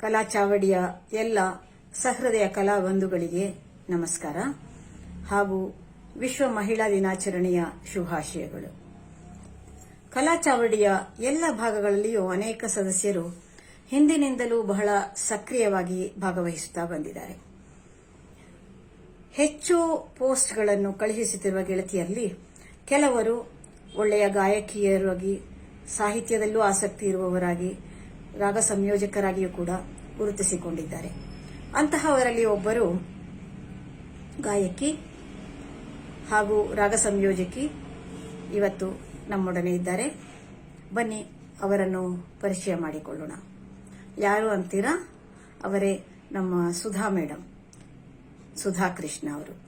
ಕಲಾ ಚಾವಡಿಯ ಎಲ್ಲ ಸಹೃದಯ ಕಲಾ ಬಂಧುಗಳಿಗೆ ನಮಸ್ಕಾರ ಹಾಗೂ ವಿಶ್ವ ಮಹಿಳಾ ದಿನಾಚರಣೆಯ ಶುಭಾಶಯಗಳು. ಕಲಾ ಚಾವಡಿಯ ಎಲ್ಲ ಭಾಗಗಳಲ್ಲಿಯೂ ಅನೇಕ ಸದಸ್ಯರು ಹಿಂದಿನಿಂದಲೂ ಬಹಳ ಸಕ್ರಿಯವಾಗಿ ಭಾಗವಹಿಸುತ್ತಾ ಬಂದಿದ್ದಾರೆ. ಹೆಚ್ಚು ಪೋಸ್ಟ್ಗಳನ್ನು ಕಳುಹಿಸುತ್ತಿರುವ ಗೆಳತಿಯಲ್ಲಿ ಕೆಲವರು ಒಳ್ಳೆಯ ಗಾಯಕಿಯರಾಗಿ, ಸಾಹಿತ್ಯದಲ್ಲೂ ಆಸಕ್ತಿ ಇರುವವರಾಗಿ ರಾಗ ಸಂಯೋಜಕರಾಗಿಯೂ ಕೂಡ ಗುರುತಿಸಿಕೊಂಡಿದ್ದಾರೆ. ಅಂತಹವರಲ್ಲಿ ಒಬ್ಬರು ಗಾಯಕಿ ಹಾಗೂ ರಾಗ ಸಂಯೋಜಕಿ ಇವತ್ತು ನಮ್ಮೊಡನೆ ಇದ್ದಾರೆ. ಬನ್ನಿ ಅವರನ್ನು ಪರಿಚಯ ಮಾಡಿಕೊಳ್ಳೋಣ. ಯಾರು ಅಂತೀರಾ? ಅವರೇ ನಮ್ಮ ಸುಧಾ ಮೇಡಮ್ ಸುಧಾ ಕೃಷ್ಣ ಅವರು.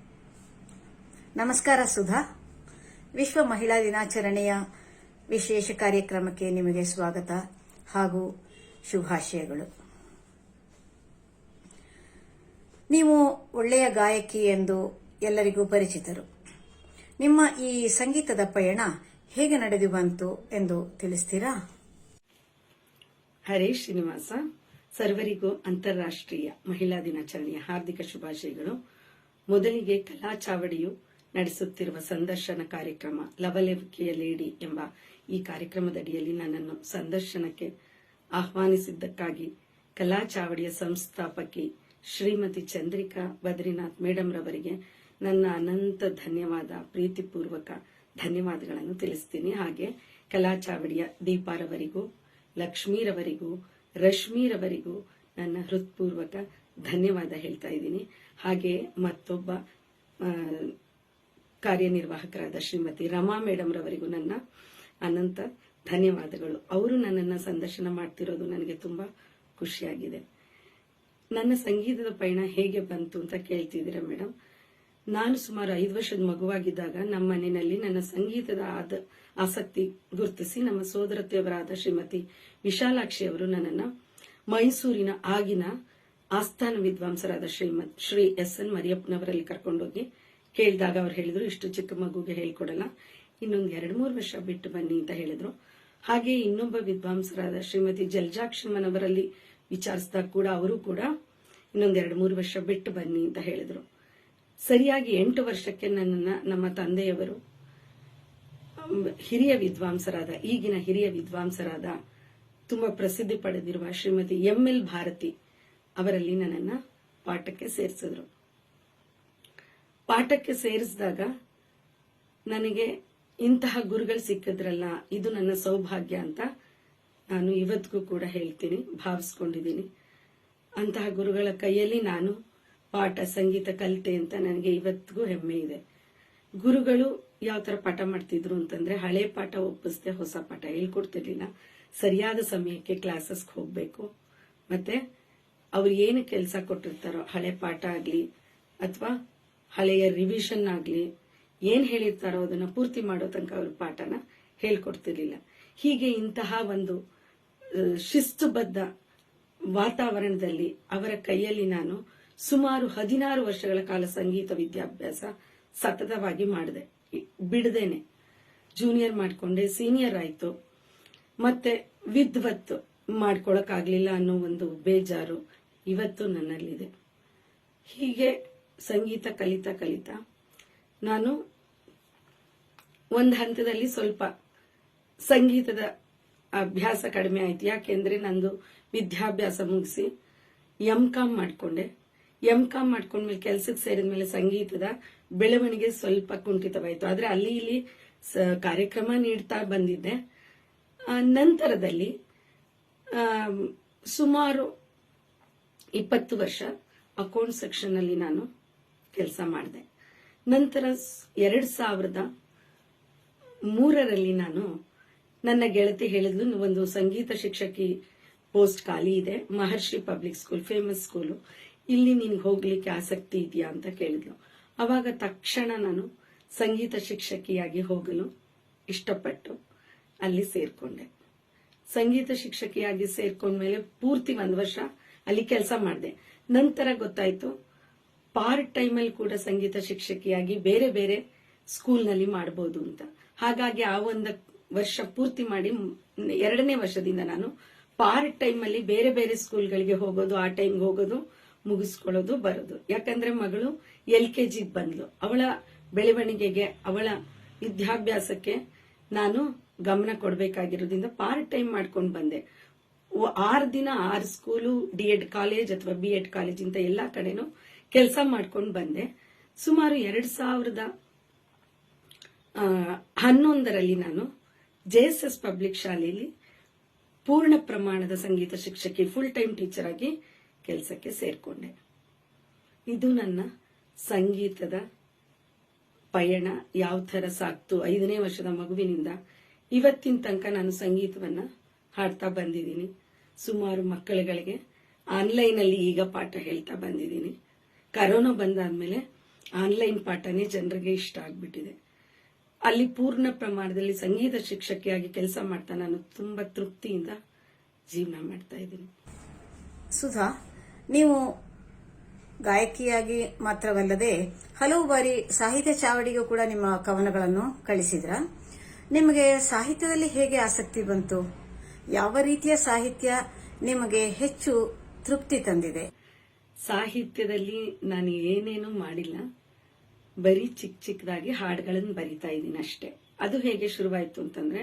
ನಮಸ್ಕಾರ ಸುಧಾ. ವಿಶ್ವ ಮಹಿಳಾ ದಿನಾಚರಣೆಯ ವಿಶೇಷ ಕಾರ್ಯಕ್ರಮಕ್ಕೆ ನಿಮಗೆ ಸ್ವಾಗತ ಹಾಗೂ ಶುಭಾಶಯಗಳು. ನೀವು ಒಳ್ಳೆಯ ಗಾಯಕಿ ಎಂದು ಎಲ್ಲರಿಗೂ ಪರಿಚಿತರು. ನಿಮ್ಮ ಈ ಸಂಗೀತದ ಪಯಣ ಹೇಗೆ ನಡೆದು ಬಂತು ಎಂದು ತಿಳಿಸ್ತೀರಾ? ಹರೀಶ್ ಶ್ರೀನಿವಾಸ, ಸರ್ವರಿಗೂ ಅಂತಾರಾಷ್ಟ್ರೀಯ ಮಹಿಳಾ ದಿನಾಚರಣೆಯ ಹಾರ್ದಿಕ ಶುಭಾಶಯಗಳು. ಮೊದಲಿಗೆ ಕಲಾ ಚಾವಡಿಯು ನಡೆಸುತ್ತಿರುವ ಸಂದರ್ಶನ ಕಾರ್ಯಕ್ರಮ ಲವಲೇವಿಕೆಯ ಲೇಡಿ ಎಂಬ ಈ ಕಾರ್ಯಕ್ರಮದಡಿಯಲ್ಲಿ ನನ್ನನ್ನು ಸಂದರ್ಶನಕ್ಕೆ ಆಹ್ವಾನಿಸಿದ್ದಕ್ಕಾಗಿ ಕಲಾ ಚಾವಡಿಯ ಸಂಸ್ಥಾಪಕಿ ಶ್ರೀಮತಿ ಚಂದ್ರಿಕಾ ಬದ್ರಿನಾಥ್ ಮೇಡಮ್ ರವರಿಗೆ ನನ್ನ ಅನಂತ ಧನ್ಯವಾದ, ಪ್ರೀತಿಪೂರ್ವಕ ಧನ್ಯವಾದಗಳನ್ನು ತಿಳಿಸ್ತೀನಿ. ಹಾಗೆ ಕಲಾ ಚಾವಡಿಯ ದೀಪಾರವರಿಗೂ ಲಕ್ಷ್ಮೀರವರಿಗೂ ರಶ್ಮೀರವರಿಗೂ ನನ್ನ ಹೃತ್ಪೂರ್ವಕ ಧನ್ಯವಾದ ಹೇಳ್ತಾ ಇದ್ದೀನಿ. ಹಾಗೆ ಮತ್ತೊಬ್ಬ ಕಾರ್ಯನಿರ್ವಾಹಕರಾದ ಶ್ರೀಮತಿ ರಮಾ ಮೇಡಮ್ ರವರಿಗೂ ನನ್ನ ಅನಂತ ಧನ್ಯವಾದಗಳು. ಅವರು ನನ್ನನ್ನು ಸಂದರ್ಶನ ಮಾಡ್ತಿರೋದು ನನಗೆ ತುಂಬ ಖುಷಿಯಾಗಿದೆ. ನನ್ನ ಸಂಗೀತದ ಪಯಣ ಹೇಗೆ ಬಂತು ಅಂತ ಕೇಳ್ತಿದ್ದೀರಾ ಮೇಡಮ್ ನಾನು ಸುಮಾರು ಐದು ವರ್ಷದ ಮಗುವಾಗಿದ್ದಾಗ ನಮ್ಮ ಮನೆಯಲ್ಲಿ ನನ್ನ ಸಂಗೀತದ ಆದ, ಆಸಕ್ತಿ ಗುರುತಿಸಿ ನಮ್ಮ ಸೋದರತೆಯವರಾದ ಶ್ರೀಮತಿ ವಿಶಾಲಾಕ್ಷಿ ಅವರು ನನ್ನನ್ನು ಮೈಸೂರಿನ ಆಗಿನ ಆಸ್ಥಾನ ವಿದ್ವಾಂಸರಾದ ಶ್ರೀಮತ್, ಶ್ರೀ ಎಸ್ ಎನ್ ಮರಿಯಪ್ಪನವರಲ್ಲಿ ಕರ್ಕೊಂಡೋಗಿ ಕೇಳಿದಾಗ ಅವ್ರು ಹೇಳಿದ್ರು, ಇಷ್ಟು ಚಿಕ್ಕ ಮಗುಗೆ ಹೇಳ್ಕೊಡಲ್ಲ. ಇನ್ನೊಂದು ಎರಡು ಮೂರು ವರ್ಷ ಬಿಟ್ಟು ಬನ್ನಿ ಅಂತ ಹೇಳಿದ್ರು. ಹಾಗೆ ಇನ್ನೊಬ್ಬ ವಿದ್ವಾಂಸರಾದ ಶ್ರೀಮತಿ ಜಲ್ಜಾಕ್ಷಮ್ಮನವರಲ್ಲಿ ವಿಚಾರಿಸಿದಾಗ ಕೂಡ ಅವರು ಕೂಡ ಇನ್ನೊಂದು ಎರಡು ಮೂರು ವರ್ಷ ಬಿಟ್ಟು ಬನ್ನಿ ಅಂತ ಹೇಳಿದ್ರು. ಸರಿಯಾಗಿ ಎಂಟು ವರ್ಷಕ್ಕೆ ನನ್ನ, ನಮ್ಮ ತಂದೆಯವರು ಹಿರಿಯ ವಿದ್ವಾಂಸರಾದ, ಈಗಿನ ಹಿರಿಯ ವಿದ್ವಾಂಸರಾದ, ತುಂಬಾ ಪ್ರಸಿದ್ಧಿ ಪಡೆದಿರುವ ಶ್ರೀಮತಿ ಎಂ ಎಲ್ ಭಾರತಿ ಅವರಲ್ಲಿ ನನ್ನನ್ನ ಪಾಠಕ್ಕೆ ಸೇರಿಸಿದ್ರು. ಪಾಠಕ್ಕೆ ಸೇರಿಸಿದಾಗ ನನಗೆ ಇಂತಹ ಗುರುಗಳು ಸಿಕ್ಕಿದ್ರಲ್ಲ, ಇದು ನನ್ನ ಸೌಭಾಗ್ಯ ಅಂತ ನಾನು ಇವತ್ತಿಗೂ ಕೂಡ ಹೇಳ್ತೀನಿ, ಭಾವಿಸ್ಕೊಂಡಿದ್ದೀನಿ. ಅಂತಹ ಗುರುಗಳ ಕೈಯಲ್ಲಿ ನಾನು ಪಾಠ, ಸಂಗೀತ, ಕಲಿತೆ ಅಂತ ನನಗೆ ಇವತ್ತಿಗೂ ಹೆಮ್ಮೆ ಇದೆ. ಗುರುಗಳು ಯಾವ ತರ ಪಾಠ ಮಾಡ್ತಿದ್ರು ಅಂತಂದ್ರೆ, ಹಳೆ ಪಾಠ ಒಪ್ಪಿಸ್ದೆ ಹೊಸ ಪಾಠ ಹೇಳ್ಕೊಡ್ತಿರ್ಲಿಲ್ಲ. ಸರಿಯಾದ ಸಮಯಕ್ಕೆ ಕ್ಲಾಸಸ್ಗೆ ಹೋಗ್ಬೇಕು. ಮತ್ತೆ ಅವ್ರು ಏನು ಕೆಲಸ ಕೊಟ್ಟಿರ್ತಾರೋ, ಹಳೆ ಪಾಠ ಆಗ್ಲಿ, ಅಥವಾ ಹಳೆಯ ರಿವಿಷನ್ ಆಗ್ಲಿ ಏನ್ ಹೇಳಿರ್ತಾರೋ ಅದನ್ನ ಪೂರ್ತಿ ಮಾಡೋ ತನಕ ಅವ್ರ ಪಾಠನ ಹೇಳ್ಕೊಡ್ತಿರ್ಲಿಲ್ಲ. ಹೀಗೆ ಇಂತಹ ಒಂದು ಶಿಸ್ತುಬದ್ಧ ವಾತಾವರಣದಲ್ಲಿ ಅವರ ಕೈಯಲ್ಲಿ ನಾನು ಸುಮಾರು ಹದಿನಾರು ವರ್ಷಗಳ ಕಾಲ ಸಂಗೀತ ವಿದ್ಯಾಭ್ಯಾಸ ಸತತವಾಗಿ ಮಾಡಿದೆ. ಬಿಡದೇನೆ. ಜೂನಿಯರ್ ಮಾಡಿಕೊಂಡೆ ಸೀನಿಯರ್ ಆಯ್ತು. ಮತ್ತೆ ವಿದ್ವತ್ ಮಾಡ್ಕೊಳಕ್ಕಾಗ್ಲಿಲ್ಲ ಅನ್ನೋ ಒಂದು ಬೇಜಾರು ಇವತ್ತು ನನ್ನಲ್ಲಿದೆ. ಹೀಗೆ ಸಂಗೀತ ಕಲಿತಾ ಕಲಿತಾ ನಾನು ಒಂದು ಹಂತದಲ್ಲಿ ಸ್ವಲ್ಪ ಸಂಗೀತದ ಅಭ್ಯಾಸ ಕಡಿಮೆ ಆಯ್ತು. ಯಾಕೆಂದ್ರೆ ನಂದು ವಿದ್ಯಾಭ್ಯಾಸ ಮುಗಿಸಿ ಎಂ ಕಾಮ್ ಮಾಡಿಕೊಂಡೆ. ಎಂ ಕಾಮ್ ಮಾಡ್ಕೊಂಡ್ಮೇಲೆ ಕೆಲ್ಸಕ್ಕೆ ಸೇರಿದ್ಮೇಲೆ ಸಂಗೀತದ ಬೆಳವಣಿಗೆ ಸ್ವಲ್ಪ ಕುಂಠಿತವಾಯಿತು. ಆದ್ರೆ ಅಲ್ಲಿ ಇಲ್ಲಿ ಕಾರ್ಯಕ್ರಮ ನೀಡ್ತಾ ಬಂದಿದ್ದೆ. ನಂತರದಲ್ಲಿ ಸುಮಾರು ಇಪ್ಪತ್ತು ವರ್ಷ ಅಕೌಂಟ್ ಸೆಕ್ಷನ್ ಅಲ್ಲಿ ನಾನು ಕೆಲಸ ಮಾಡಿದೆ. ನಂತರ ಎರಡ್ ಸಾವಿರದ ಮೂರರಲ್ಲಿ ನಾನು ನನ್ನ ಗೆಳತಿ ಹೇಳಿದ್ಲು, ಒಂದು ಸಂಗೀತ ಶಿಕ್ಷಕಿ ಪೋಸ್ಟ್ ಖಾಲಿ ಇದೆ, Maharshi public school famous school ಇಲ್ಲಿ ನಿನ್ಗೆ ಹೋಗ್ಲಿಕ್ಕೆ ಆಸಕ್ತಿ ಇದೆಯಾ ಅಂತ ಕೇಳಿದ್ಲು. ಅವಾಗ ತಕ್ಷಣ ನಾನು ಸಂಗೀತ ಶಿಕ್ಷಕಿಯಾಗಿ ಹೋಗಲು ಇಷ್ಟಪಟ್ಟು ಅಲ್ಲಿ ಸೇರ್ಕೊಂಡೆ. ಸಂಗೀತ ಶಿಕ್ಷಕಿಯಾಗಿ ಸೇರ್ಕೊಂಡ್ಮೇಲೆ ಪೂರ್ತಿ ಒಂದು ವರ್ಷ ಅಲ್ಲಿ ಕೆಲಸ ಮಾಡಿದೆ. ನಂತರ ಗೊತ್ತಾಯ್ತು ಪಾರ್ಟ್ ಟೈಮಲ್ಲಿ ಕೂಡ ಸಂಗೀತ ಶಿಕ್ಷಕಿಯಾಗಿ ಬೇರೆ ಬೇರೆ ಸ್ಕೂಲ್ನಲ್ಲಿ ಮಾಡಬಹುದು ಅಂತ. ಹಾಗಾಗಿ ಆ ಒಂದು ವರ್ಷ ಪೂರ್ತಿ ಮಾಡಿ, ಎರಡನೇ ವರ್ಷದಿಂದ ನಾನು ಪಾರ್ಟ್ ಟೈಮ್ ಅಲ್ಲಿ ಬೇರೆ ಬೇರೆ ಸ್ಕೂಲ್ಗಳಿಗೆ ಹೋಗೋದು, ಆ ಟೈಮ್ಗೆ ಹೋಗೋದು, ಮುಗಿಸ್ಕೊಳ್ಳೋದು, ಬರೋದು. ಯಾಕಂದ್ರೆ ಮಗಳು ಎಲ್ ಕೆ ಜಿಗೆ ಬಂದ್ಲು. ಅವಳ ಬೆಳವಣಿಗೆಗೆ, ಅವಳ ವಿದ್ಯಾಭ್ಯಾಸಕ್ಕೆ ನಾನು ಗಮನ ಕೊಡಬೇಕಾಗಿರೋದ್ರಿಂದ ಪಾರ್ಟ್ ಟೈಮ್ ಮಾಡ್ಕೊಂಡು ಬಂದೆ. ಆರು ದಿನ ಆರು ಸ್ಕೂಲು ಡಿ ಎಡ್ ಕಾಲೇಜ್ ಅಥವಾ ಬಿ ಎಡ್ ಕಾಲೇಜ್ ಇಂತ ಎಲ್ಲಾ ಕಡೆನೂ ಕೆಲಸ ಮಾಡ್ಕೊಂಡು ಬಂದೆ. ಸುಮಾರು ಎರಡ್ ಸಾವಿರದ ಹನ್ನೊಂದರಲ್ಲಿ ನಾನು ಜೆ ಎಸ್ ಎಸ್ ಪಬ್ಲಿಕ್ ಶಾಲೆಯಲ್ಲಿ ಪೂರ್ಣ ಪ್ರಮಾಣದ ಸಂಗೀತ ಶಿಕ್ಷಕಿ ಫುಲ್ ಟೈಮ್ ಟೀಚರ್ ಆಗಿ ಕೆಲಸಕ್ಕೆ ಸೇರಿಕೊಂಡೆ. ಇದು ನನ್ನ ಸಂಗೀತದ ಪಯಣ. ಯಾವ ಥರ ಸಾಕ್ತು? ಐದನೇ ವರ್ಷದ ಮಗುವಿನಿಂದ ಇವತ್ತಿನ ತನಕ ನಾನು ಸಂಗೀತವನ್ನ ಹಾಡ್ತಾ ಬಂದಿದ್ದೀನಿ. ಸುಮಾರು ಮಕ್ಕಳುಗಳಿಗೆ ಆನ್ಲೈನ್ ಅಲ್ಲಿ ಈಗ ಪಾಠ ಹೇಳ್ತಾ ಬಂದಿದ್ದೀನಿ. ಕರೋನಾ ಬಂದಾದ್ಮೇಲೆ ಆನ್ಲೈನ್ ಪಾಠನೇ ಜನರಿಗೆ ಇಷ್ಟ ಆಗ್ಬಿಟ್ಟಿದೆ. ಅಲ್ಲಿ ಪೂರ್ಣ ಪ್ರಮಾಣದಲ್ಲಿ ಸಂಗೀತ ಶಿಕ್ಷಕಿಯಾಗಿ ಕೆಲಸ ಮಾಡ್ತಾ ನಾನು ತುಂಬಾ ತೃಪ್ತಿಯಿಂದ ಜೀವನ ಮಾಡ್ತಾ ಇದ್ದೀನಿ. ಸುಧಾ ನೀವು ಗಾಯಕಿಯಾಗಿ ಮಾತ್ರವಲ್ಲದೆ ಹಲವು ಬಾರಿ ಸಾಹಿತ್ಯ ಚಾವಡಿಗೂ ಕೂಡ ನಿಮ್ಮ ಕವನಗಳನ್ನು ಕಳಿಸಿದ್ರ? ನಿಮಗೆ ಸಾಹಿತ್ಯದಲ್ಲಿ ಹೇಗೆ ಆಸಕ್ತಿ ಬಂತು? ಯಾವ ರೀತಿಯ ಸಾಹಿತ್ಯ ನಿಮಗೆ ಹೆಚ್ಚು ತೃಪ್ತಿ ತಂದಿದೆ? ಸಾಹಿತ್ಯದಲ್ಲಿ ನಾನು ಏನೇನು ಮಾಡಿಲ್ಲ. ಬರೀ ಚಿಕ್ಕ ಚಿಕ್ಕದಾಗಿ ಹಾಡುಗಳನ್ನು ಬರಿತಾ ಇದ್ದೀನಿ ಅಷ್ಟೇ. ಅದು ಹೇಗೆ ಶುರುವಾಯಿತು ಅಂತಂದ್ರೆ,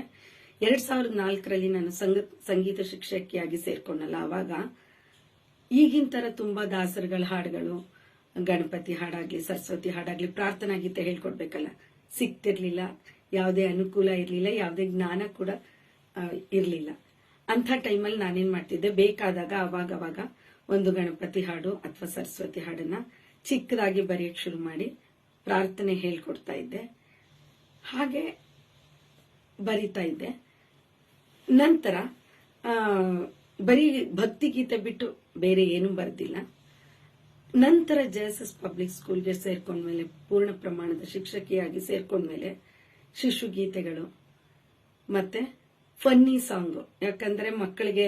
ಎರಡ್ ಸಾವಿರದ ನಾಲ್ಕರಲ್ಲಿ ನಾನು ಸಂಗ, ಸಂಗೀತ ಶಿಕ್ಷಕಿಯಾಗಿ ಸೇರ್ಕೊಂಡಲ್ಲ ಅವಾಗ ಈಗಿನ ತರ ತುಂಬಾ ದಾಸರುಗಳ ಹಾಡುಗಳು, ಗಣಪತಿ ಹಾಡಾಗ್ಲಿ, ಸರಸ್ವತಿ ಹಾಡಾಗ್ಲಿ, ಪ್ರಾರ್ಥನಾ ಗೀತೆ ಹೇಳ್ಕೊಡ್ಬೇಕಲ್ಲ ಸಿಕ್ತಿರ್ಲಿಲ್ಲ ಯಾವುದೇ ಅನುಕೂಲ ಇರ್ಲಿಲ್ಲ, ಯಾವುದೇ ಜ್ಞಾನ ಕೂಡ ಇರಲಿಲ್ಲ. ಅಂಥ ಟೈಮಲ್ಲಿ ನಾನೇನ್ ಮಾಡ್ತಿದ್ದೆ, ಬೇಕಾದಾಗ ಅವಾಗ ಅವಾಗ ಒಂದು ಗಣಪತಿ ಹಾಡು ಅಥವಾ ಸರಸ್ವತಿ ಹಾಡನ್ನ ಚಿಕ್ಕದಾಗಿ ಬರೆಯಕ್ ಶುರು ಮಾಡಿ ಪ್ರಾರ್ಥನೆ ಹೇಳ್ಕೊಡ್ತಾ ಇದ್ದೆ. ಹಾಗೆ ಬರಿತಾ ಇದ್ದೆ. ನಂತರ ಬರೀ ಭಕ್ತಿಗೀತೆ ಬಿಟ್ಟು ಬೇರೆ ಏನೂ ಬರ್ದಿಲ್ಲ. ನಂತರ ಜೆ ಎಸ್ ಎಸ್ ಪಬ್ಲಿಕ್ ಸ್ಕೂಲ್ಗೆ ಸೇರ್ಕೊಂಡ್ಮೇಲೆ ಪೂರ್ಣ ಪ್ರಮಾಣದ ಶಿಕ್ಷಕಿಯಾಗಿ ಸೇರ್ಕೊಂಡ್ಮೇಲೆ ಶಿಶು ಗೀತೆಗಳು, ಮತ್ತೆ ಫನ್ನಿ ಸಾಂಗ್ ಯಾಕಂದ್ರೆ ಮಕ್ಕಳಿಗೆ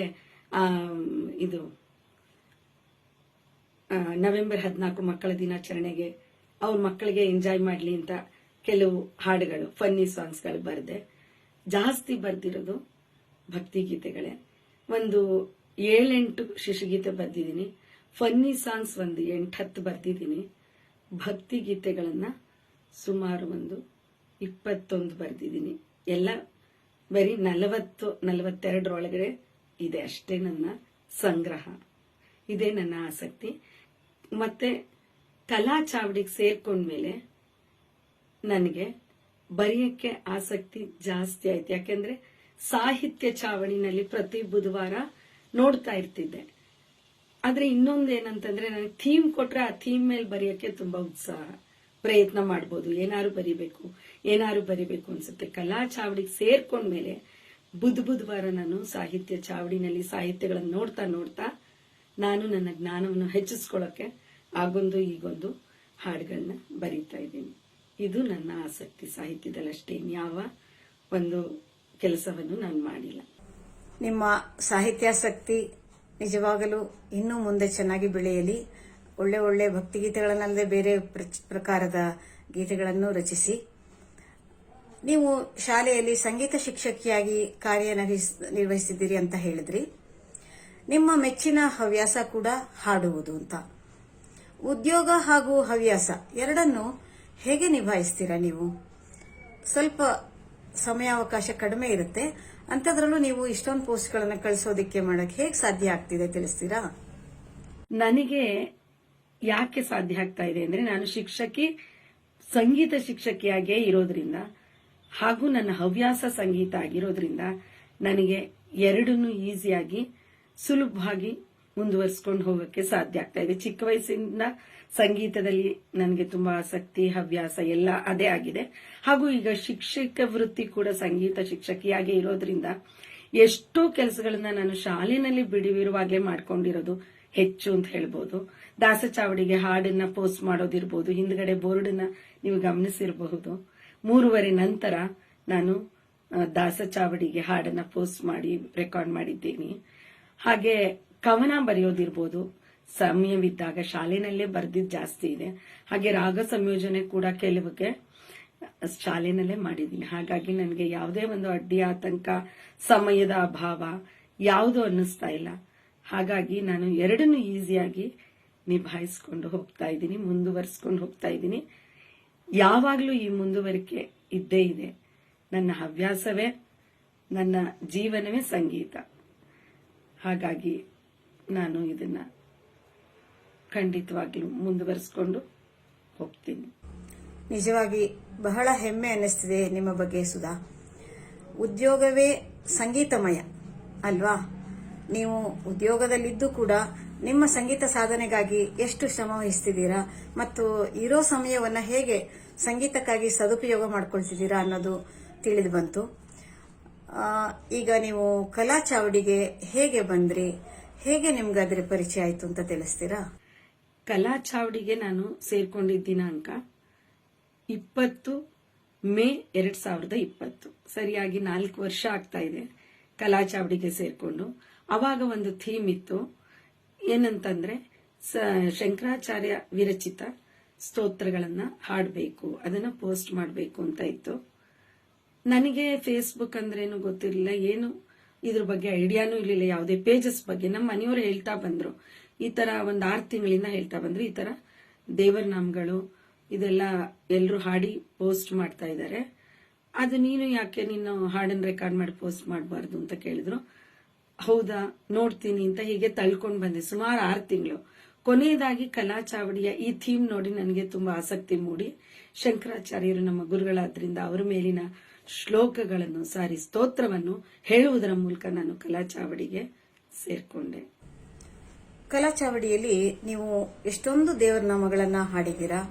ಇದು ನವೆಂಬರ್ ಹದಿನಾಲ್ಕು ಮಕ್ಕಳ ದಿನಾಚರಣೆಗೆ ಅವ್ರ ಮಕ್ಕಳಿಗೆ ಎಂಜಾಯ್ ಮಾಡ್ಲಿ ಅಂತ ಕೆಲವು ಹಾಡುಗಳು ಫನ್ನಿ ಸಾಂಗ್ಸ್ಗಳು ಬರೆದೆ. ಜಾಸ್ತಿ ಬರ್ದಿರೋದು ಭಕ್ತಿಗೀತೆಗಳೇ. ಒಂದು ಏಳೆಂಟು ಶಿಶುಗೀತೆ ಬರ್ದಿದ್ದೀನಿ. ಫನ್ನಿ ಸಾಂಗ್ಸ್ ಒಂದು ಎಂಟು ಹತ್ತು ಭಕ್ತಿ ಗೀತೆಗಳನ್ನ ಸುಮಾರು ಒಂದು ಇಪ್ಪತ್ತೊಂದು ಬರ್ದಿದ್ದೀನಿ. ಎಲ್ಲ ಬರೀ ನಲವತ್ತು, ನಲವತ್ತೆರಡರೊಳಗಡೆ ಇದೆ ಅಷ್ಟೇ ನನ್ನ ಸಂಗ್ರಹ. ಇದೇ ನನ್ನ ಆಸಕ್ತಿ. ಮತ್ತೆ ಕಲಾ ಚಾವಡಿಗೆ ಸೇರ್ಕೊಂಡ್ಮೇಲೆ ನನಗೆ ಬರೆಯಕ್ಕೆ ಆಸಕ್ತಿ ಜಾಸ್ತಿ ಆಯ್ತು. ಯಾಕೆಂದ್ರೆ ಸಾಹಿತ್ಯ ಚಾವಣಿನಲ್ಲಿ ಪ್ರತಿ ಬುಧವಾರ ನೋಡ್ತಾ ಇರ್ತಿದ್ದೆ. ಆದ್ರೆ ಇನ್ನೊಂದೇನಂತಂದ್ರೆ ನನಗೆ ಥೀಮ್ ಕೊಟ್ರೆ ಆ ಥೀಮ್ ಮೇಲೆ ಬರೆಯಕ್ಕೆ ತುಂಬಾ ಉತ್ಸಾಹ. ಪ್ರಯತ್ನ ಮಾಡ್ಬೋದು. ಏನಾರು ಬರಿಬೇಕು ಏನಾರು ಬರಿಬೇಕು ಅನ್ಸುತ್ತೆ. ಕಲಾ ಚಾವಡಿಗೆ ಸೇರ್ಕೊಂಡ್ಮೇಲೆ ಬುಧ ಬುಧವಾರ ನಾನು ಸಾಹಿತ್ಯ ಚಾವಡಿನಲ್ಲಿ ಸಾಹಿತ್ಯಗಳನ್ನು ನೋಡ್ತಾ ನೋಡ್ತಾ ನಾನು ನನ್ನ ಜ್ಞಾನವನ್ನು ಹೆಚ್ಚಿಸ್ಕೊಳ್ಳೋಕೆ ಆಗೊಂದು ಈಗೊಂದು ಹಾಡುಗಳನ್ನ ಬರೀತಾ ಇದ್ದೀನಿ. ಇದು ನನ್ನ ಆಸಕ್ತಿ ಸಾಹಿತ್ಯದಲ್ಲಷ್ಟೇ, ಇನ್ಯಾವ ಒಂದು ಕೆಲಸವನ್ನು ನಾನು ಮಾಡಿಲ್ಲ. ನಿಮ್ಮ ಸಾಹಿತ್ಯಾಸಕ್ತಿ ನಿಜವಾಗಲೂ ಇನ್ನೂ ಮುಂದೆ ಚೆನ್ನಾಗಿ ಬೆಳೆಯಲಿ. ಒಳ್ಳೆ ಒಳ್ಳೆ ಭಕ್ತಿಗೀತೆಗಳನ್ನಲ್ಲದೆ ಬೇರೆ ಪ್ರ- ಪ್ರಕಾರದ ಗೀತೆಗಳನ್ನು ರಚಿಸಿ. ನೀವು ಶಾಲೆಯಲ್ಲಿ ಸಂಗೀತ ಶಿಕ್ಷಕಿಯಾಗಿ ಕಾರ್ಯ ನಿರ್ವಹಿಸಿದ್ದೀರಿ ಅಂತ ಹೇಳಿದ್ರಿ. ನಿಮ್ಮ ಮೆಚ್ಚಿನ ಹವ್ಯಾಸ ಕೂಡ ಹಾಡುವುದು ಅಂತ. ಉದ್ಯೋಗ ಹಾಗೂ ಹವ್ಯಾಸ ಎರಡನ್ನು ಹೇಗೆ ನಿಭಾಯಿಸ್ತೀರಾ ನೀವು? ಸ್ವಲ್ಪ ಸಮಯಾವಕಾಶ ಕಡಿಮೆ ಇರುತ್ತೆ. ಅಂಥದ್ರಲ್ಲೂ ನೀವು ಇಷ್ಟೊಂದು ಪೋಸ್ಟ್ಗಳನ್ನು ಕಳಿಸೋದಕ್ಕೆ ಮಾಡಕ್ಕೆ ಹೇಗೆ ಸಾಧ್ಯ ಆಗ್ತಿದೆ ತಿಳಿಸ್ತೀರಾ? ನನಗೆ ಯಾಕೆ ಸಾಧ್ಯ ಆಗ್ತಾ ಇದೆ ಅಂದ್ರೆ ನಾನು ಶಿಕ್ಷಕಿ, ಸಂಗೀತ ಶಿಕ್ಷಕಿಯಾಗೇ ಇರೋದ್ರಿಂದ ಹಾಗೂ ನನ್ನ ಹವ್ಯಾಸ ಸಂಗೀತ ಆಗಿರೋದ್ರಿಂದ ನನಗೆ ಎರಡನ್ನೂ ಈಸಿಯಾಗಿ, ಸುಲಭವಾಗಿ ಮುಂದುವರಿಸ್ಕೊಂಡು ಹೋಗಕ್ಕೆ ಸಾಧ್ಯ ಆಗ್ತಾ ಇದೆ. ಚಿಕ್ಕ ವಯಸ್ಸಿಂದ ಸಂಗೀತದಲ್ಲಿ ನನಗೆ ತುಂಬಾ ಆಸಕ್ತಿ, ಹವ್ಯಾಸ ಎಲ್ಲ ಅದೇ ಆಗಿದೆ. ಹಾಗೂ ಈಗ ಶಿಕ್ಷಕ ವೃತ್ತಿ ಕೂಡ ಸಂಗೀತ ಶಿಕ್ಷಕಿಯಾಗಿ ಇರೋದ್ರಿಂದ ಎಷ್ಟೋ ಕೆಲಸಗಳನ್ನ ನಾನು ಶಾಲೆಯಲ್ಲಿ ಬಿಡುವಿರುವಾಗಲೇ ಮಾಡ್ಕೊಂಡಿರೋದು ಹೆಚ್ಚು ಅಂತ ಹೇಳ್ಬೋದು. ದಾಸಚಾವಡಿಗೆ ಹಾಡನ್ನ ಪೋಸ್ಟ್ ಮಾಡೋದಿರ್ಬೋದು, ಹಿಂದ್ಗಡೆ ಬೋರ್ಡನ್ನ ನೀವು ಗಮನಿಸಿರಬಹುದು. ಮೂರುವರೆ ನಂತರ ನಾನು ದಾಸ ಚಾವಡಿಗೆ ಹಾಡನ್ನ ಪೋಸ್ಟ್ ಮಾಡಿ, ರೆಕಾರ್ಡ್ ಮಾಡಿದ್ದೀನಿ. ಹಾಗೆ ಕವನ ಬರೆಯೋದಿರ್ಬೋದು. ಸಮಯವಿದ್ದಾಗ ಶಾಲೆನಲ್ಲೇ ಬರೆದಿದ್ದು ಜಾಸ್ತಿ ಇದೆ. ಹಾಗೆ ರಾಗ ಸಂಯೋಜನೆ ಕೂಡ ಕೆಲವಕ್ಕೆ ಶಾಲೆನಲ್ಲೇ ಮಾಡಿದ್ದೀನಿ. ಹಾಗಾಗಿ ನನಗೆ ಯಾವುದೇ ಒಂದು ಅಡ್ಡಿ, ಆತಂಕ, ಸಮಯದ ಅಭಾವ ಯಾವುದು ಅನ್ನಿಸ್ತಾ ಇಲ್ಲ. ಹಾಗಾಗಿ ನಾನು ಎರಡನ್ನೂ ಈಸಿಯಾಗಿ ನಿಭಾಯಿಸ್ಕೊಂಡು ಹೋಗ್ತಾ ಇದ್ದೀನಿ, ಮುಂದುವರಿಸ್ಕೊಂಡು ಹೋಗ್ತಾ ಇದ್ದೀನಿ. ಯಾವಾಗಲೂ ಈ ಮುಂದುವರಿಕೆ ಇದ್ದೇ ಇದೆ. ನನ್ನ ಹವ್ಯಾಸವೇ, ನನ್ನ ಜೀವನವೇ ಸಂಗೀತ. ಹಾಗಾಗಿ ನಾನು ಇದನ್ನ ಖಂಡಿತವಾಗ್ಲೂ ಮುಂದುವರಿಸ್ಕೊಂಡು ಹೋಗ್ತೀನಿ. ನಿಜವಾಗಿ ಬಹಳ ಹೆಮ್ಮೆ ಅನ್ನಿಸ್ತಿದೆ ನಿಮ್ಮ ಬಗ್ಗೆ ಸುಧಾ. ಉದ್ಯೋಗವೇ ಸಂಗೀತಮಯ, ಅಲ್ವಾ? ನೀವು ಉದ್ಯೋಗದಲ್ಲಿದ್ದು ಕೂಡ ನಿಮ್ಮ ಸಂಗೀತ ಸಾಧನೆಗಾಗಿ ಎಷ್ಟು ಶ್ರಮ ವಹಿಸ್ತಿದ್ದೀರಾ ಮತ್ತು ಇರೋ ಸಮಯವನ್ನ ಹೇಗೆ ಸಂಗೀತಕ್ಕಾಗಿ ಸದುಪಯೋಗ ಮಾಡ್ಕೊಳ್ತಿದ್ದೀರಾ ಅನ್ನೋದು ತಿಳಿದು ಬಂತು. ಈಗ ನೀವು ಕಲಾ ಚಾವಡಿಗೆ ಹೇಗೆ ಬಂದ್ರಿ? ಹೇಗೆ ನಿಮ್ಗೆ ಅದ್ರ ಪರಿಚಯ ಆಯ್ತು ಅಂತ ತಿಳಿಸ್ತೀರಾ? ಕಲಾ ಚಾವಡಿಗೆ ನಾನು ಸೇರ್ಕೊಂಡಿದ್ದ ದಿನಾಂಕ ಇಪ್ಪತ್ತು ಮೇ ಎರಡ್ ಸಾವಿರದ ಇಪ್ಪತ್ತು. ಸರಿಯಾಗಿ ನಾಲ್ಕು ವರ್ಷ ಆಗ್ತಾ ಇದೆ ಕಲಾ ಚಾವಡಿಗೆ ಸೇರ್ಕೊಂಡು. ಅವಾಗ ಒಂದು ಥೀಮ್ ಇತ್ತು. ಏನಂತಂದ್ರೆ ಶಂಕರಾಚಾರ್ಯ ವಿರಚಿತ ಸ್ತೋತ್ರಗಳನ್ನ ಹಾಡಬೇಕು, ಅದನ್ನ ಪೋಸ್ಟ್ ಮಾಡಬೇಕು ಅಂತ ಇತ್ತು. ನನಗೆ ಫೇಸ್ಬುಕ್ ಅಂದ್ರೇನು ಗೊತ್ತಿರಲಿಲ್ಲ, ಏನು ಇದ್ರ ಬಗ್ಗೆ ಐಡಿಯಾನೂ ಇರಲಿಲ್ಲ, ಯಾವುದೇ ಪೇಜಸ್ ಬಗ್ಗೆ. ನಮ್ಮ ಮನೆಯವರು ಹೇಳ್ತಾ ಬಂದ್ರು. ಈ ತರ ಒಂದು ಆರು ತಿಂಗಳಿಂದ ಹೇಳ್ತಾ ಬಂದ್ರು. ಈ ತರ ದೇವರ ನಾಮಗಳು ಇದೆಲ್ಲ ಎಲ್ಲರೂ ಹಾಡಿ ಪೋಸ್ಟ್ ಮಾಡ್ತಾ ಇದ್ದಾರೆ ಅದು ನೀನು ಯಾಕೆ ನೀನು ಹಾಡನ್ನು ರೆಕಾರ್ಡ್ ಮಾಡಿ ಪೋಸ್ಟ್ ಮಾಡಬಾರ್ದು ಅಂತ ಕೇಳಿದ್ರು. ಹೌದಾ, ನೋಡ್ತೀನಿ ಅಂತ ಹೀಗೆ ತಳ್ಕೊಂಡ್ ಬಂದೆ. ಸುಮಾರು ಆರು ತಿಂಗಳು. ಕೊನೆಯದಾಗಿ ಕಲಾ ಚಾವಡಿಯ ಈ ಥೀಮ್ ನೋಡಿ ನನಗೆ ತುಂಬಾ ಆಸಕ್ತಿ ಮೂಡಿ. ಶಂಕರಾಚಾರ್ಯರು ನಮ್ಮ ಗುರುಗಳಾದ್ರಿಂದ ಅವರ ಮೇಲಿನ ಶ್ಲೋಕಗಳನ್ನು ಸಾರಿ ಸ್ತೋತ್ರವನ್ನು ಹೇಳುವುದರ ಮೂಲಕ ನಾನು ಕಲಾಚಾವಡಿಗೆ ಸೇರ್ಕೊಂಡೆ. ಕಲಾಚಾವಡಿಯಲ್ಲಿ ನೀವು ಎಷ್ಟೊಂದು ದೇವರ ನಾಮಗಳನ್ನ ಹಾಡಿದ್ದೀರಾ?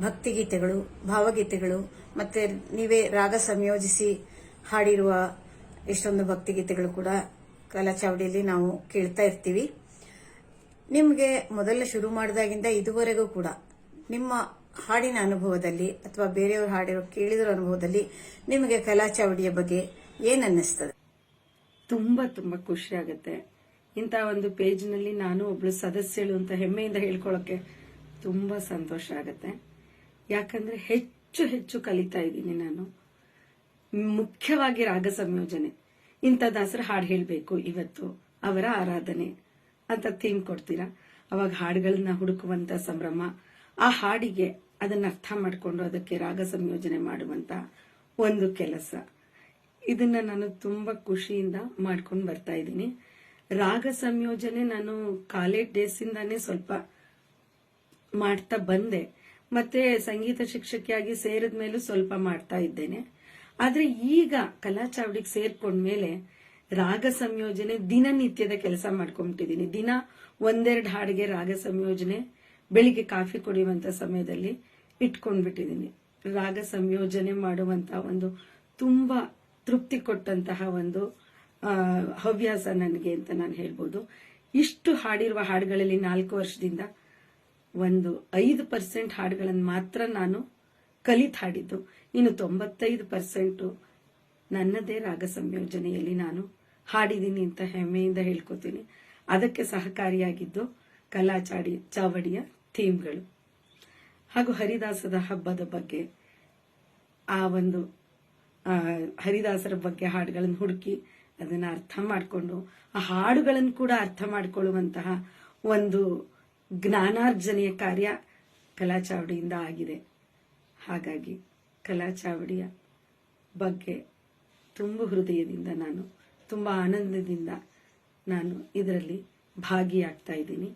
ಭಕ್ತಿಗೀತೆಗಳು, ಭಾವಗೀತೆಗಳು, ಮತ್ತೆ ನೀವೇ ರಾಗ ಸಂಯೋಜಿಸಿ ಹಾಡಿರುವ ಎಷ್ಟೊಂದು ಭಕ್ತಿಗೀತೆಗಳು ಕೂಡ ಕಲಾಚಾವಡಿಯಲ್ಲಿ ನಾವು ಕೇಳ್ತಾ ಇರ್ತೀವಿ. ನಿಮಗೆ ಮೊದಲ ಶುರು ಮಾಡಿದಾಗಿಂದ ಇದುವರೆಗೂ ಕೂಡ ನಿಮ್ಮ ಹಾಡಿನ ಅನುಭವದಲ್ಲಿ ಅಥವಾ ಬೇರೆಯವರು ಹಾಡಿರೋ ಕೇಳಿದ್ರ ಅನುಭವದಲ್ಲಿ ನಿಮಗೆ ಕಲಾ ಚಾವಡಿಯ ಬಗ್ಗೆ ಏನ್ ಅನ್ನಿಸ್ತದೆ ತುಂಬಾ ತುಂಬಾ ಖುಷಿ ಆಗುತ್ತೆ. ಇಂಥ ಒಂದು ಪೇಜ್ನಲ್ಲಿ ನಾನು ಒಬ್ಳು ಸದಸ್ಯಳು ಅಂತ ಹೆಮ್ಮೆಯಿಂದ ಹೇಳ್ಕೊಳ್ಳೋಕೆ ತುಂಬಾ ಸಂತೋಷ ಆಗುತ್ತೆ. ಯಾಕಂದ್ರೆ ಹೆಚ್ಚು ಹೆಚ್ಚು ಕಲಿತಾ ಇದ್ದೀನಿ ನಾನು. ಮುಖ್ಯವಾಗಿ ರಾಗ ಸಂಯೋಜನೆ. ಇಂಥ ದಾಸರ ಹಾಡು ಹೇಳಬೇಕು ಇವತ್ತು, ಅವರ ಆರಾಧನೆ ಅಂತ ಥೀಮ್ ಕೊಡ್ತೀರಾ? ಅವಾಗ ಹಾಡುಗಳನ್ನ ಹುಡುಕುವಂತ ಸಂಭ್ರಮ. ಆ ಹಾಡಿಗೆ ಅದನ್ನ ಅರ್ಥ ಮಾಡಿಕೊಂಡು ಅದಕ್ಕೆ ರಾಗ ಸಂಯೋಜನೆ ಮಾಡುವಂತ ಒಂದು ಕೆಲಸ. ಇದನ್ನ ನಾನು ತುಂಬಾ ಖುಷಿಯಿಂದ ಮಾಡ್ಕೊಂಡು ಬರ್ತಾ ಇದ್ದೀನಿ. ರಾಗ ಸಂಯೋಜನೆ ನಾನು ಕಾಲೇಜ್ ಡೇಸ್ ಇಂದಾನೇ ಸ್ವಲ್ಪ ಮಾಡ್ತಾ ಬಂದೆ. ಮತ್ತೆ ಸಂಗೀತ ಶಿಕ್ಷಕಿಯಾಗಿ ಸೇರಿದ ಮೇಲೂ ಸ್ವಲ್ಪ ಮಾಡ್ತಾ ಇದ್ದೇನೆ. ಆದ್ರೆ ಈಗ ಕಲಾ ಚಾವಡಿಗೆ ಸೇರ್ಕೊಂಡ್ಮೇಲೆ ರಾಗ ಸಂಯೋಜನೆ ದಿನನಿತ್ಯದ ಕೆಲಸ ಮಾಡ್ಕೊಂಡ್ಬಿಟ್ಟಿದ್ದೀನಿ ದಿನ ಒಂದೆರಡು ಹಾಡಿಗೆ ರಾಗ ಸಂಯೋಜನೆ ಬೆಳಿಗ್ಗೆ ಕಾಫಿ ಕುಡಿಯುವಂತ ಸಮಯದಲ್ಲಿ ಇಟ್ಕೊಂಡ್ಬಿಟ್ಟಿದ್ದೀನಿ ರಾಗ ಸಂಯೋಜನೆ ಮಾಡುವಂತ ಒಂದು ತುಂಬಾ ತೃಪ್ತಿ ಕೊಟ್ಟಂತಹ ಒಂದು ಹವ್ಯಾಸ ನನಗೆ ಅಂತ ನಾನು ಹೇಳ್ಬೋದು. ಇಷ್ಟು ಹಾಡಿರುವ ಹಾಡುಗಳಲ್ಲಿ ನಾಲ್ಕು ವರ್ಷದಿಂದ ಒಂದು ಐದು ಪರ್ಸೆಂಟ್ ಹಾಡುಗಳನ್ನು ಮಾತ್ರ ನಾನು ಕಲಿತ ಹಾಡಿದ್ದು. ಇನ್ನು ತೊಂಬತ್ತೈದು ಪರ್ಸೆಂಟು ನನ್ನದೇ ರಾಗ ಸಂಯೋಜನೆಯಲ್ಲಿ ನಾನು ಹಾಡಿದ್ದೀನಿ ಅಂತ ಹೆಮ್ಮೆಯಿಂದ ಹೇಳ್ಕೊತೀನಿ. ಅದಕ್ಕೆ ಸಹಕಾರಿಯಾಗಿದ್ದು ಕಲಾಚಾಡಿ ಚಾವಡಿಯ ಥೀಮ್ಗಳು. ಹಾಗೂ ಹರಿದಾಸದ ಹಬ್ಬದ ಬಗ್ಗೆ, ಆ ಒಂದು ಹರಿದಾಸರ ಬಗ್ಗೆ ಹಾಡುಗಳನ್ನು ಹುಡುಕಿ ಅದನ್ನು ಅರ್ಥ ಮಾಡಿಕೊಂಡು, ಆ ಹಾಡುಗಳನ್ನು ಕೂಡ ಅರ್ಥ ಮಾಡಿಕೊಳ್ಳುವಂತಹ ಒಂದು ಜ್ಞಾನಾರ್ಜನೆಯ ಕಾರ್ಯ ಕಲಾಚಾವಡಿಯಿಂದ ಆಗಿದೆ. ಹಾಗಾಗಿ ಕಲಾಚಾವಡಿಯ ಬಗ್ಗೆ ತುಂಬ ಹೃದಯದಿಂದ ನಾನು ತುಂಬ ಆನಂದದಿಂದ ನಾನು ಇದರಲ್ಲಿ ಭಾಗಿಯಾಗ್ತಾ ಇದ್ದೀನಿ.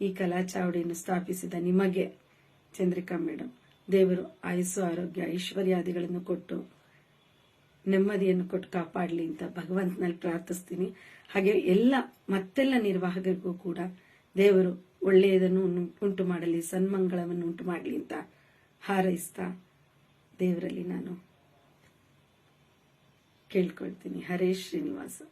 ಈ ಕಲಾ ಚಾವಡಿಯನ್ನು ಸ್ಥಾಪಿಸಿದ ನಿಮಗೆ, ಚಂದ್ರಿಕಾ ಮೇಡಮ್ ದೇವರು ಆಯುಸ್ಸು, ಆರೋಗ್ಯ, ಐಶ್ವರ್ಯಾದಿಗಳನ್ನು ಕೊಟ್ಟು ನೆಮ್ಮದಿಯನ್ನು ಕೊಟ್ಟು ಕಾಪಾಡಲಿ ಅಂತ ಭಗವಂತನಲ್ಲಿ ಪ್ರಾರ್ಥಿಸ್ತೀನಿ. ಹಾಗೆ ಎಲ್ಲ, ಮತ್ತೆಲ್ಲ ನಿರ್ವಾಹಕರಿಗೂ ಕೂಡ ದೇವರು ಒಳ್ಳೆಯದನ್ನು ಉಂಟು ಮಾಡಲಿ, ಸನ್ಮಂಗಳವನ್ನು ಉಂಟು ಮಾಡಲಿ ಅಂತ ಹಾರೈಸ್ತಾ ದೇವರಲ್ಲಿ ನಾನು ಕೇಳ್ಕೊಳ್ತೀನಿ. ಹರೇಶ್ ಶ್ರೀನಿವಾಸ.